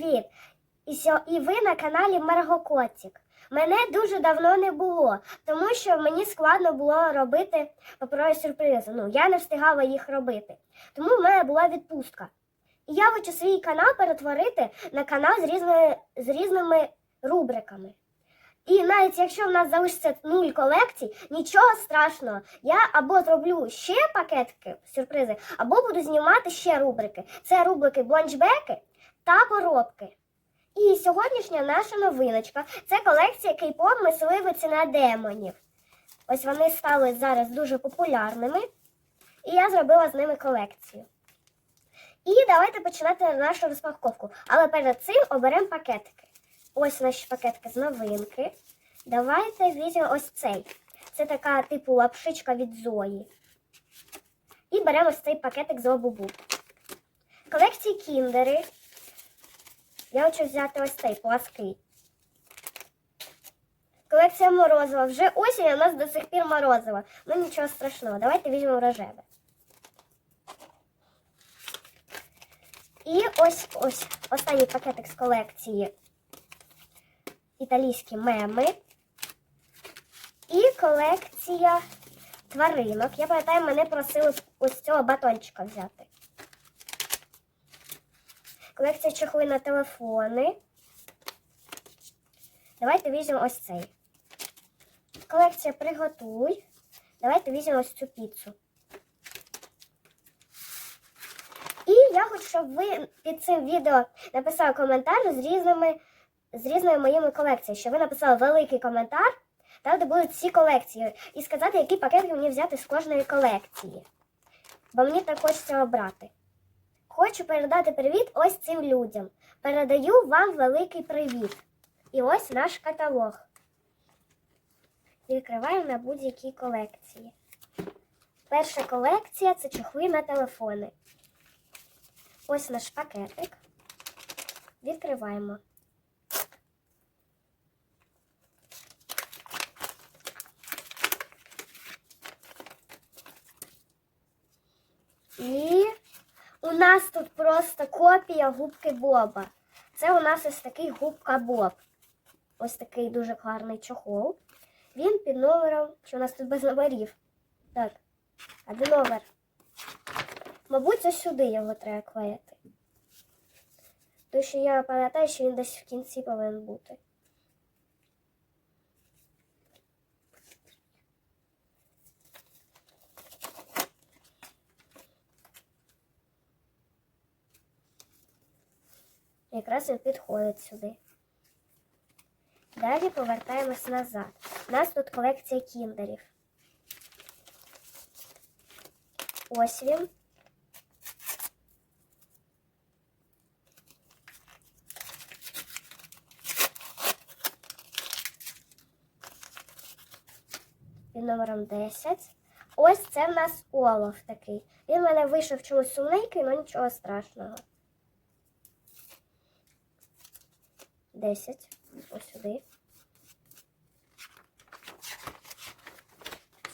привіт! І, ви на каналі Маргокотік. Мене дуже давно не було, тому що мені складно було робити паперові сюрпризи. Ну, я не встигала їх робити. Тому в мене була відпустка. І я хочу свій канал перетворити на канал з різними, з різними рубриками. І навіть якщо в нас залишиться нуль колекцій, нічого страшного. Я або зроблю ще пакетики, сюрпризи, або буду знімати ще рубрики. Це рубрики бланчбеки та поробки. І сьогоднішня наша новиночка це колекція кей-поп мисливиці на демонів. Ось вони стали зараз дуже популярними, і я зробила з ними колекцію. І давайте починати нашу розпаковку. Але перед цим оберемо пакетики. Ось наші пакетики з новинки. Давайте візьмемо ось цей. Це така типу лапшичка від Зої. І беремо ось цей пакетик з обубу. Колекції кіндери. Я хочу взяти ось цей плаский. Колекція морозива. Вже осінь, а у нас до сих пір морозива. Ну нічого страшного. Давайте візьмемо рожеве. І ось ось останній пакетик з колекції італійські меми. І колекція тваринок. Я пам'ятаю, мене просили ось цього батончика взяти. Колекція чохли на телефони. Давайте візьмемо ось цей. Колекція приготуй. Давайте візьмемо ось цю піцу. І я хочу, щоб ви під цим відео написали коментар з різними з різними моїми колекціями. Щоб ви написали великий коментар, там, де будуть всі колекції, і сказати, які пакетики мені взяти з кожної колекції. Бо мені так хочеться обрати. Хочу передати привіт ось цим людям. Передаю вам великий привіт. І ось наш каталог. Відкриваємо на будь-якій колекції. Перша колекція це чохли на телефони. Ось наш пакетик. Відкриваємо. І у нас тут просто копія губки Боба. Це у нас ось такий губка Боб. Ось такий дуже гарний чохол. Він під номером. Чи у нас тут без номерів? Так. А де номер? Мабуть, ось сюди його треба клеїти. Тому що я пам'ятаю, що він десь в кінці повинен бути. Якраз він підходить сюди. Далі повертаємось назад. У нас тут колекція кіндерів. Ось він. Під номером 10. Ось це в нас Олаф такий. Він в мене вийшов чомусь сумненький, але нічого страшного. 10. Ось сюди.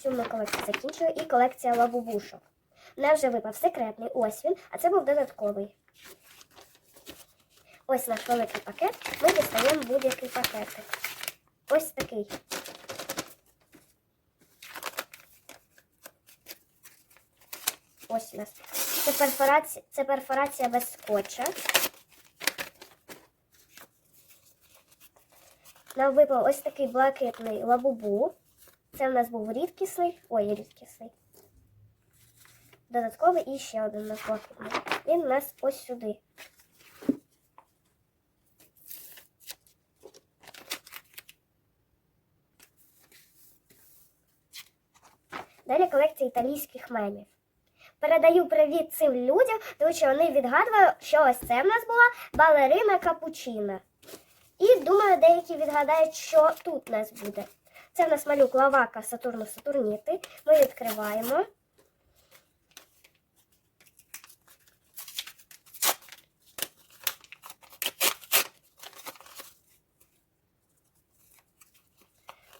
Сьому колекцію закінчую. І колекція. У нас вже випав секретний. Ось він, а це був додатковий. Ось наш великий пакет. Ми дістаємо будь-який пакетик. Ось такий. Ось у нас. Це перфорація, це перфорація без скотча. Нам випав ось такий блакитний лабубу. Це в нас був рідкісний. Ой, рідкісний. Додатковий і ще один у нас блакитний. Він у нас ось сюди. Далі колекція італійських мемів. Передаю привіт цим людям, тому що вони відгадували, що ось це в нас була балерина капучина. І думаю, деякі відгадають, що тут у нас буде. Це в нас малюк лавака Сатурну Сатурніти. Ми відкриваємо.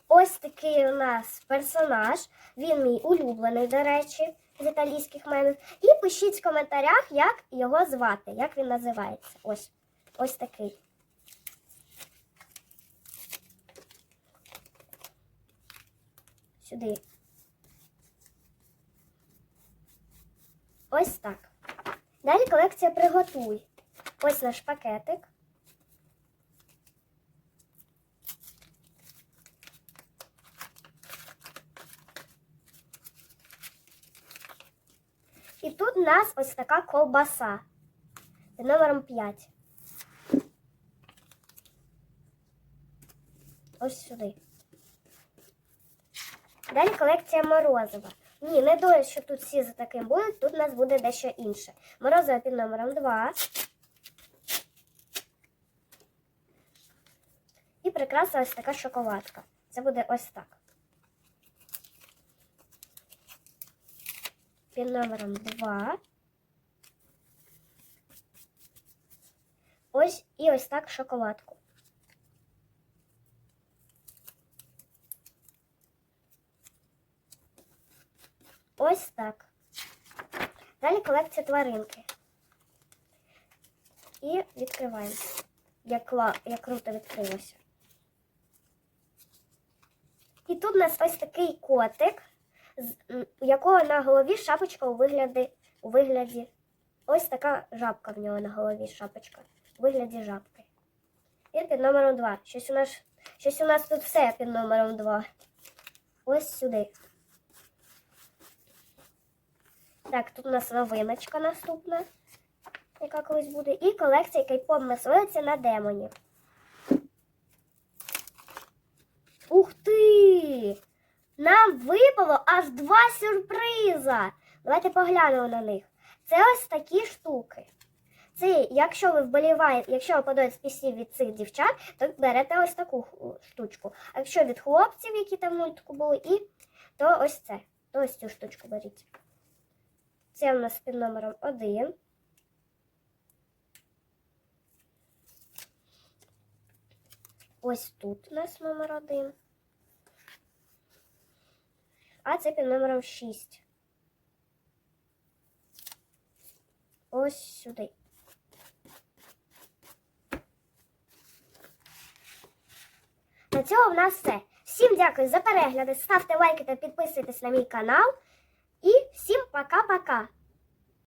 Ось такий у нас персонаж. Він мій улюблений, до речі, з італійських мемів. І пишіть в коментарях, як його звати, як він називається. Ось. ось такий. Сюди. Ось так. Далі колекція приготуй. Ось наш пакетик. І тут у нас ось така ковбаса під номером 5. Ось сюди. Далі колекція морозива. Ні, не думаю, що тут всі за таким будуть, тут у нас буде дещо інше. Морозиво під номером 2. І прикраса ось така шоколадка. Це буде ось так. Під номером 2. Ось і ось так шоколадку. Ось так. Далі колекція тваринки. І відкриваємо. Як, як круто відкрилося. І тут у нас ось такий котик, у якого на голові шапочка у вигляді, у вигляді. Ось така жабка в нього на голові шапочка. У вигляді жабки. І під номером 2. Щось у щось у нас тут все під номером 2. Ось сюди. Так, тут у нас новиночка наступна, яка колись буде. І колекція кей-поп мисливця на демонів. Ух ти! Нам випало аж два сюрприза. Давайте поглянемо на них. Це ось такі штуки. Це, якщо ви вболіваєте, якщо ви подобається пісні від цих дівчат, то берете ось таку штучку. А якщо від хлопців, які там мультику були, і то ось це. То ось цю штучку беріть. Це у нас під номером 1. Ось тут у нас номер 1. А це під номером 6. Ось сюди. На цьому в нас все. Всім дякую за перегляди. Ставте лайки та підписуйтесь на мій канал. І пока-пока!